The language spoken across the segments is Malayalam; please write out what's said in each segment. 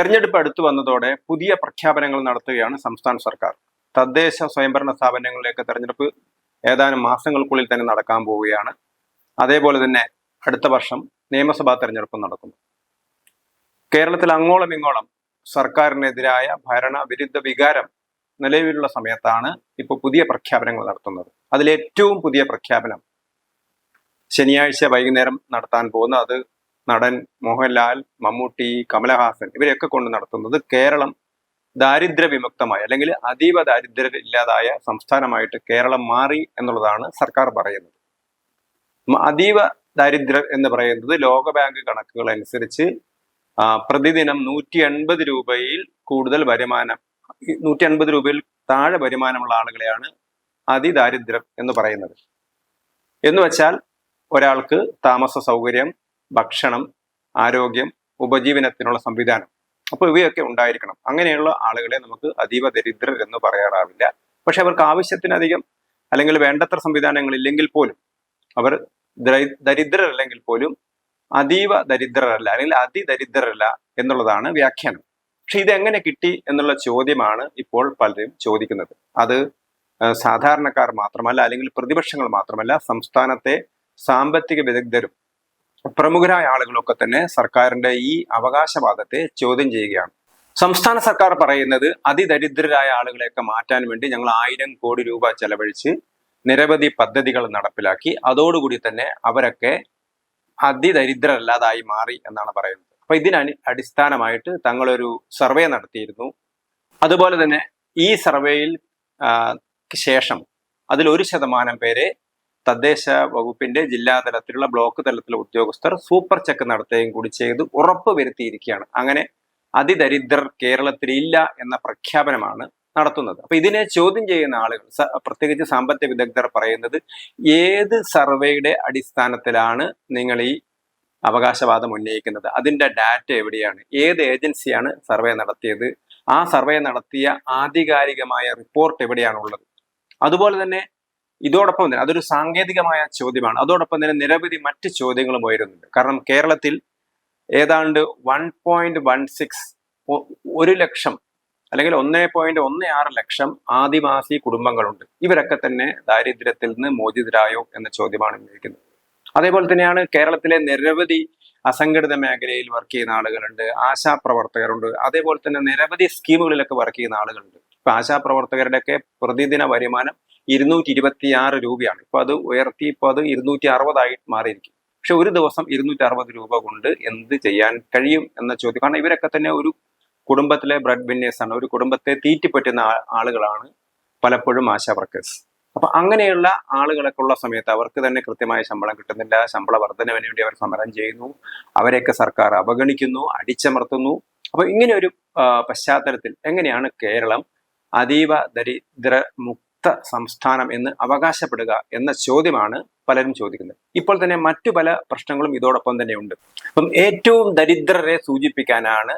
തെരഞ്ഞെടുപ്പ് അടുത്തു വന്നതോടെ പുതിയ പ്രഖ്യാപനങ്ങൾ നടത്തുകയാണ് സംസ്ഥാന സർക്കാർ. തദ്ദേശ സ്വയംഭരണ സ്ഥാപനങ്ങളിലേക്ക് തെരഞ്ഞെടുപ്പ് ഏതാനും മാസങ്ങൾക്കുള്ളിൽ തന്നെ നടക്കാൻ പോവുകയാണ്. അതേപോലെ തന്നെ അടുത്ത വർഷം നിയമസഭാ തെരഞ്ഞെടുപ്പ് നടക്കുന്നു. കേരളത്തിൽ അങ്ങോളം ഇങ്ങോളം സർക്കാരിനെതിരായ ഭരണ വിരുദ്ധ വികാരം നിലവിലുള്ള സമയത്താണ് ഇപ്പോൾ പുതിയ പ്രഖ്യാപനങ്ങൾ നടത്തുന്നത്. അതിലേറ്റവും പുതിയ പ്രഖ്യാപനം ശനിയാഴ്ച വൈകുന്നേരം നടത്താൻ പോകുന്ന അത് നടൻ മോഹൻലാൽ മമ്മൂട്ടി കമലഹാസൻ ഇവരെയൊക്കെ കൊണ്ട് നടത്തുന്നത് കേരളം ദാരിദ്ര്യ വിമുക്തമായി അല്ലെങ്കിൽ അതീവ ദാരിദ്ര്യം ഇല്ലാതായ സംസ്ഥാനമായിട്ട് കേരളം മാറി എന്നുള്ളതാണ് സർക്കാർ പറയുന്നത്. അതീവ ദാരിദ്ര്യം എന്ന് പറയുന്നത് ലോകബാങ്ക് കണക്കുകൾ അനുസരിച്ച് പ്രതിദിനം നൂറ്റി എൺപത് രൂപയിൽ കൂടുതൽ വരുമാനം നൂറ്റി എൺപത് രൂപയിൽ താഴെ വരുമാനമുള്ള ആളുകളെയാണ് അതിദാരിദ്ര്യം എന്ന് പറയുന്നത്. എന്ന് വെച്ചാൽ ഒരാൾക്ക് താമസ സൗകര്യം ഭക്ഷണം ആരോഗ്യം ഉപജീവനത്തിനുള്ള സംവിധാനം. അപ്പോൾ ഇവയൊക്കെ ഉണ്ടായിരിക്കണം. അങ്ങനെയുള്ള ആളുകളെ നമുക്ക് അതീവ ദരിദ്രർ എന്ന് പറയാറാവില്ല. പക്ഷെ അവർക്ക് ആവശ്യത്തിനധികം അല്ലെങ്കിൽ വേണ്ടത്ര സംവിധാനങ്ങൾ ഇല്ലെങ്കിൽ പോലും അവർ ദരിദ്രരല്ലെങ്കിൽ പോലും അതീവ ദരിദ്രരല്ല അല്ലെങ്കിൽ അതിദരിദ്രരല്ല എന്നുള്ളതാണ് വ്യാഖ്യാനം. പക്ഷെ ഇതെങ്ങനെ കിട്ടി എന്നുള്ള ചോദ്യമാണ് ഇപ്പോൾ പലരും ചോദിക്കുന്നത്. അത് സാധാരണക്കാർ മാത്രമല്ല അല്ലെങ്കിൽ പ്രതിപക്ഷങ്ങൾ മാത്രമല്ല സംസ്ഥാനത്തെ സാമ്പത്തിക വിദഗ്ധരും പ്രമുഖരായ ആളുകളൊക്കെ തന്നെ സർക്കാരിന്റെ ഈ അവകാശവാദത്തെ ചോദ്യം ചെയ്യുകയാണ്. സംസ്ഥാന സർക്കാർ പറയുന്നത് അതിദരിദ്രരായ ആളുകളെയൊക്കെ മാറ്റാൻ വേണ്ടി ഞങ്ങൾ ആയിരം കോടി രൂപ ചെലവഴിച്ച് നിരവധി പദ്ധതികൾ നടപ്പിലാക്കി. അതോടുകൂടി തന്നെ അവരൊക്കെ അതിദരിദ്രരല്ലാതായി മാറി എന്നാണ് പറയുന്നത്. അപ്പൊ ഇതിന് അടി- അടിസ്ഥാനമായിട്ട് തങ്ങളൊരു സർവേ നടത്തിയിരുന്നു. അതുപോലെ തന്നെ ഈ സർവേയിൽ ശേഷം അതിൽ ഒരു ശതമാനം പേരെ തദ്ദേശ വകുപ്പിന്റെ ജില്ലാ തലത്തിലുള്ള ബ്ലോക്ക് തലത്തിലുള്ള ഉദ്യോഗസ്ഥർ സൂപ്പർ ചെക്ക് നടത്തുകയും കൂടി ചെയ്ത് ഉറപ്പ് വരുത്തിയിരിക്കുകയാണ്. അങ്ങനെ അതിദരിദ്രർ കേരളത്തിൽ ഇല്ല എന്ന പ്രഖ്യാപനമാണ് നടത്തുന്നത്. അപ്പൊ ഇതിനെ ചോദ്യം ചെയ്യുന്ന ആളുകൾ പ്രത്യേകിച്ച് സാമ്പത്തിക വിദഗ്ധർ പറയുന്നത് ഏത് സർവേയുടെ അടിസ്ഥാനത്തിലാണ് നിങ്ങൾ ഈ അവകാശവാദം ഉന്നയിക്കുന്നത്? അതിന്റെ ഡാറ്റ എവിടെയാണ്? ഏത് ഏജൻസിയാണ് സർവേ നടത്തിയത്? ആ സർവേ നടത്തിയ ആധികാരികമായ റിപ്പോർട്ട് എവിടെയാണുള്ളത്? അതുപോലെ തന്നെ ഇതോടൊപ്പം തന്നെ അതൊരു സാങ്കേതികമായ ചോദ്യമാണ്. അതോടൊപ്പം തന്നെ നിരവധി മറ്റ് ചോദ്യങ്ങളും ഉയരുന്നുണ്ട്. കാരണം കേരളത്തിൽ ഏതാണ്ട് വൺ പോയിന്റ് വൺ സിക്സ് ഒരു ലക്ഷം അല്ലെങ്കിൽ ഒന്നേ പോയിന്റ് ഒന്ന് ആറ് ലക്ഷം ആദിവാസി കുടുംബങ്ങളുണ്ട്. ഇവരൊക്കെ തന്നെ ദാരിദ്ര്യത്തിൽ നിന്ന് മോചിതരായോ എന്ന ചോദ്യമാണ് ഉന്നയിക്കുന്നത്. അതേപോലെ തന്നെയാണ് കേരളത്തിലെ നിരവധി അസംഘടിത മേഖലയിൽ വർക്ക് ചെയ്യുന്ന ആളുകളുണ്ട് ആശാപ്രവർത്തകരുണ്ട് അതേപോലെ തന്നെ നിരവധി സ്കീമുകളിലൊക്കെ വർക്ക് ചെയ്യുന്ന ആളുകളുണ്ട്. ഇപ്പൊ ആശാപ്രവർത്തകരുടെയൊക്കെ പ്രതിദിന വരുമാനം ഇരുന്നൂറ്റി ഇരുപത്തി ആറ് രൂപയാണ്. ഇപ്പൊ അത് ഉയർത്തി ഇപ്പൊ അത് ഇരുന്നൂറ്റി അറുപതായി മാറിയിരിക്കും പക്ഷെ ഒരു ദിവസം ഇരുന്നൂറ്റി അറുപത് രൂപ കൊണ്ട് എന്ത് ചെയ്യാൻ കഴിയും എന്ന ചോദ്യം. കാരണം ഇവരൊക്കെ തന്നെ ഒരു കുടുംബത്തിലെ ബ്രെഡ് ആണ്. ഒരു കുടുംബത്തെ തീറ്റിപ്പറ്റുന്ന ആളുകളാണ് പലപ്പോഴും ആശാ വർക്കേഴ്സ് അപ്പൊ അങ്ങനെയുള്ള ആളുകളൊക്കെ ഉള്ള സമയത്ത് അവർക്ക് തന്നെ കൃത്യമായ ശമ്പളം കിട്ടുന്നില്ല. ശമ്പള വർധനവിന് വേണ്ടി അവർ സമരം ചെയ്യുന്നു. അവരെയൊക്കെ സർക്കാർ അവഗണിക്കുന്നു അടിച്ചമർത്തുന്നു. അപ്പൊ ഇങ്ങനെ ഒരു പശ്ചാത്തലത്തിൽ എങ്ങനെയാണ് കേരളം അതീവ ദരിദ്ര മുക്ത സംസ്ഥാനം എന്ന് അവകാശപ്പെടുക എന്ന ചോദ്യമാണ് പലരും ചോദിക്കുന്നത്. ഇപ്പോൾ തന്നെ മറ്റു പല പ്രശ്നങ്ങളും ഇതോടൊപ്പം തന്നെ ഉണ്ട്. അപ്പം ഏറ്റവും ദരിദ്രരെ സൂചിപ്പിക്കാനാണ്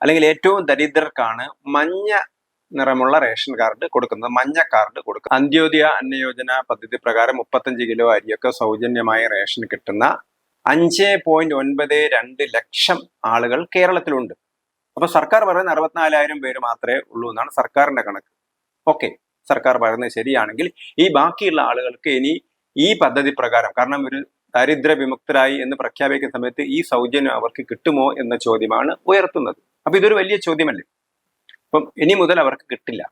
അല്ലെങ്കിൽ ഏറ്റവും ദരിദ്രർക്കാണ് മഞ്ഞ നിറമുള്ള റേഷൻ കാർഡ് കൊടുക്കുന്നത് മഞ്ഞ കാർഡ് കൊടുക്കുന്നത്. അന്ത്യോദയ അന്നയോജന പദ്ധതി പ്രകാരം മുപ്പത്തഞ്ച് കിലോ അരിയൊക്കെ സൗജന്യമായി റേഷൻ കിട്ടുന്ന അഞ്ച് പോയിന്റ് ഒൻപത് രണ്ട് ലക്ഷം ആളുകൾ കേരളത്തിലുണ്ട്. അപ്പൊ സർക്കാർ പറയുന്ന അറുപത്തിനാലായിരം പേര് മാത്രമേ ഉള്ളൂ എന്നാണ് സർക്കാരിന്റെ കണക്ക്. ഓക്കെ. സർക്കാർ പറയുന്നത് ശരിയാണെങ്കിൽ ഈ ബാക്കിയുള്ള ആളുകൾക്ക് ഇനി ഈ പദ്ധതി പ്രകാരം കാരണം ഒരു ദാരിദ്ര്യ വിമുക്തരായി എന്ന് പ്രഖ്യാപിക്കുന്ന സമയത്ത് ഈ സൗജന്യം അവർക്ക് കിട്ടുമോ എന്ന ചോദ്യമാണ് ഉയർത്തുന്നത്. അപ്പൊ ഇതൊരു വലിയ ചോദ്യമല്ലേ? അപ്പം ഇനി മുതൽ അവർക്ക് കിട്ടില്ല.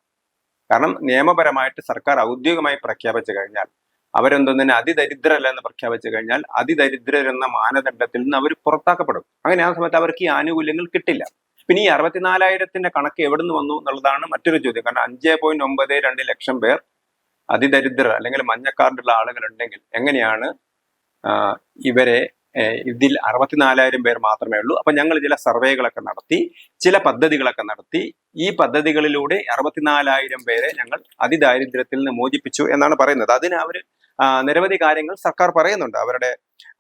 കാരണം നിയമപരമായിട്ട് സർക്കാർ ഔദ്യോഗികമായി പ്രഖ്യാപിച്ചു കഴിഞ്ഞാൽ അവരെന്തൊന്നിനെ അതിദരിദ്രല്ല എന്ന് പ്രഖ്യാപിച്ചു കഴിഞ്ഞാൽ അതിദരിദ്രരെന്ന മാനദണ്ഡത്തിൽ നിന്ന് അവർ പുറത്താക്കപ്പെടും. അങ്ങനെ ആ സമയത്ത് അവർക്ക് ഈ ആനുകൂല്യങ്ങൾ കിട്ടില്ല. പിന്നെ ഈ അറുപത്തിനാലായിരത്തിന്റെ കണക്ക് എവിടെ നിന്ന് വന്നു എന്നുള്ളതാണ് മറ്റൊരു ചോദ്യം. കാരണം അഞ്ച് പോയിന്റ് ഒമ്പത് രണ്ട് ലക്ഷം പേർ അതിദരിദ്രർ അല്ലെങ്കിൽ മഞ്ഞക്കാർഡുള്ള ആളുകൾ ഉണ്ടെങ്കിൽ എങ്ങനെയാണ് ഇവരെ ഇതിൽ അറുപത്തിനാലായിരം പേർ മാത്രമേ ഉള്ളൂ. അപ്പൊ ഞങ്ങൾ ചില സർവേകളൊക്കെ നടത്തി ചില പദ്ധതികളൊക്കെ നടത്തി. ഈ പദ്ധതികളിലൂടെ അറുപത്തിനാലായിരം പേരെ ഞങ്ങൾ അതിദാരിദ്ര്യത്തിൽ നിന്ന് മോചിപ്പിച്ചു എന്നാണ് പറയുന്നത്. അതിന് അവർ നിരവധി കാര്യങ്ങൾ സർക്കാർ പറയുന്നുണ്ട്. അവരുടെ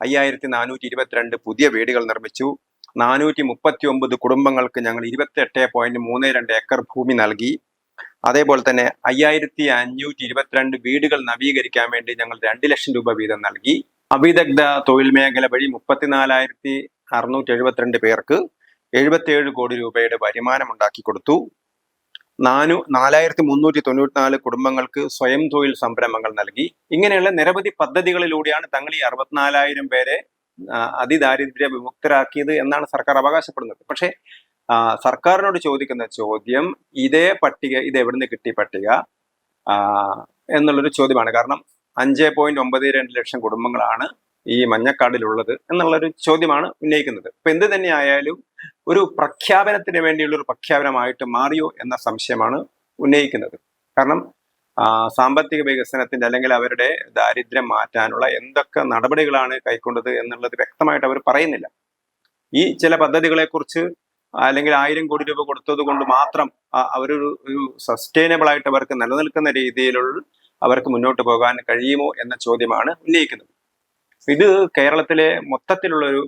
അയ്യായിരത്തി നാനൂറ്റി ഇരുപത്തിരണ്ട് പുതിയ വീടുകൾ നിർമ്മിച്ചു. നാനൂറ്റി മുപ്പത്തി ഒമ്പത് കുടുംബങ്ങൾക്ക് ഞങ്ങൾ ഇരുപത്തി എട്ട് പോയിന്റ് മൂന്ന് രണ്ട് ഏക്കർ ഭൂമി നൽകി. അതേപോലെ തന്നെ അയ്യായിരത്തി അഞ്ഞൂറ്റി ഇരുപത്തിരണ്ട് വീടുകൾ നവീകരിക്കാൻ വേണ്ടി ഞങ്ങൾ രണ്ട് ലക്ഷം രൂപ വീതം നൽകി. അവിദഗ്ധ തൊഴിൽ മേഖല വഴി മുപ്പത്തിനാലായിരത്തി അറുന്നൂറ്റി എഴുപത്തിരണ്ട് പേർക്ക് എഴുപത്തിയേഴ് കോടി രൂപയുടെ വരുമാനം ഉണ്ടാക്കി കൊടുത്തു. നാനു നാലായിരത്തി മുന്നൂറ്റി തൊണ്ണൂറ്റിനാല് കുടുംബങ്ങൾക്ക് സ്വയം തൊഴിൽ സംരംഭങ്ങൾ നൽകി. ഇങ്ങനെയുള്ള നിരവധി പദ്ധതികളിലൂടെയാണ് തങ്ങൾ ഈ അറുപത്തിനാലായിരം പേരെ അതിദാരിദ്ര്യ വിമുക്തരാക്കിയത് എന്നാണ് സർക്കാർ അവകാശപ്പെടുന്നത്. പക്ഷേ സർക്കാരിനോട് ചോദിക്കുന്ന ചോദ്യം ഇതേ പട്ടിക ഇത് എവിടുന്ന് കിട്ടി പട്ടിക? എന്നുള്ളൊരു ചോദ്യമാണ്. കാരണം അഞ്ച് പോയിന്റ് ഒമ്പത് രണ്ട് ലക്ഷം കുടുംബങ്ങളാണ് ഈ മഞ്ഞക്കാടിലുള്ളത് എന്നുള്ളൊരു ചോദ്യമാണ് ഉന്നയിക്കുന്നത്. ഇപ്പൊ എന്ത് തന്നെയായാലും ഒരു പ്രഖ്യാപനത്തിന് വേണ്ടിയുള്ള ഒരു പ്രഖ്യാപനമായിട്ട് മാറിയോ എന്ന സംശയമാണ് ഉന്നയിക്കുന്നത്. കാരണം സാമ്പത്തിക വികസനത്തിന്റെ അല്ലെങ്കിൽ അവരുടെ ദാരിദ്ര്യം മാറ്റാനുള്ള എന്തൊക്കെ നടപടികളാണ് കൈക്കൊണ്ടത് എന്നുള്ളത് വ്യക്തമായിട്ട് അവർ പറയുന്നില്ല. ഈ ചില പദ്ധതികളെ കുറിച്ച് അല്ലെങ്കിൽ ആയിരം കോടി രൂപ കൊടുത്തത് കൊണ്ട് മാത്രം അവരൊരു ഒരു സസ്റ്റൈനബിൾ ആയിട്ട് അവർക്ക് നിലനിൽക്കുന്ന രീതിയിലുള്ള അവർക്ക് മുന്നോട്ട് പോകാൻ കഴിയുമോ എന്ന ചോദ്യമാണ് ഉന്നയിക്കുന്നത്. ഇത് കേരളത്തിലെ മൊത്തത്തിലുള്ളൊരു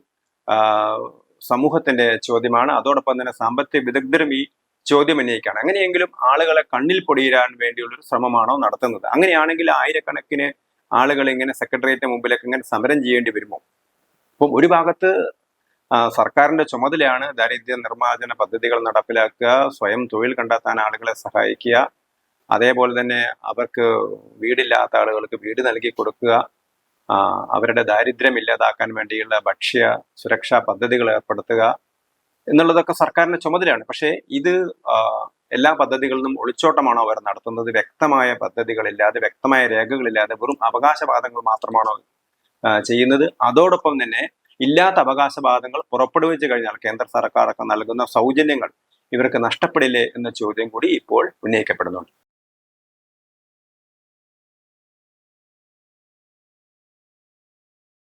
സമൂഹത്തിന്റെ ചോദ്യമാണ്. അതോടൊപ്പം തന്നെ സാമ്പത്തിക വിദഗ്ധരും ഈ ചോദ്യം ഉന്നയിക്കുകയാണ് അങ്ങനെയെങ്കിലും ആളുകളെ കണ്ണിൽ പൊടിയിടാൻ വേണ്ടിയുള്ളൊരു ശ്രമമാണോ നടത്തുന്നത്? അങ്ങനെയാണെങ്കിൽ ആയിരക്കണക്കിന് ആളുകൾ ഇങ്ങനെ സെക്രട്ടേറിയറ്റിന് മുമ്പിലേക്ക് ഇങ്ങനെ സമരം ചെയ്യേണ്ടി വരുമോ? അപ്പം ഒരു ഭാഗത്ത് സർക്കാരിന്റെ ചുമതലയാണ് ദാരിദ്ര്യ നിർമ്മാർജന പദ്ധതികൾ നടപ്പിലാക്കുക സ്വയം തൊഴിൽ കണ്ടെത്താൻ ആളുകളെ സഹായിക്കുക അതേപോലെ തന്നെ അവർക്ക് വീടില്ലാത്ത ആളുകൾക്ക് വീട് നൽകി കൊടുക്കുക അവരുടെ ദാരിദ്ര്യം ഇല്ലാതാക്കാൻ വേണ്ടിയുള്ള ഭക്ഷ്യ സുരക്ഷാ പദ്ധതികൾ ഏർപ്പെടുത്തുക എന്നുള്ളതൊക്കെ സർക്കാരിന്റെ ചുമതലയാണ്. പക്ഷേ ഇത് എല്ലാ പദ്ധതികളിൽ നിന്നും ഒളിച്ചോട്ടമാണോ അവർ നടത്തുന്നത്? വ്യക്തമായ പദ്ധതികളില്ലാതെ വ്യക്തമായ രേഖകളില്ലാതെ വെറും അവകാശവാദങ്ങൾ മാത്രമാണോ ചെയ്യുന്നത്? അതോടൊപ്പം തന്നെ ഇല്ലാത്ത അവകാശവാദങ്ങൾ പുറപ്പെടുവിച്ചു കഴിഞ്ഞാൽ കേന്ദ്ര സർക്കാരൊക്കെ നൽകുന്ന സൗജന്യങ്ങൾ ഇവർക്ക് നഷ്ടപ്പെടില്ലേ എന്ന ചോദ്യം കൂടി ഇപ്പോൾ ഉന്നയിക്കപ്പെടുന്നുണ്ട്.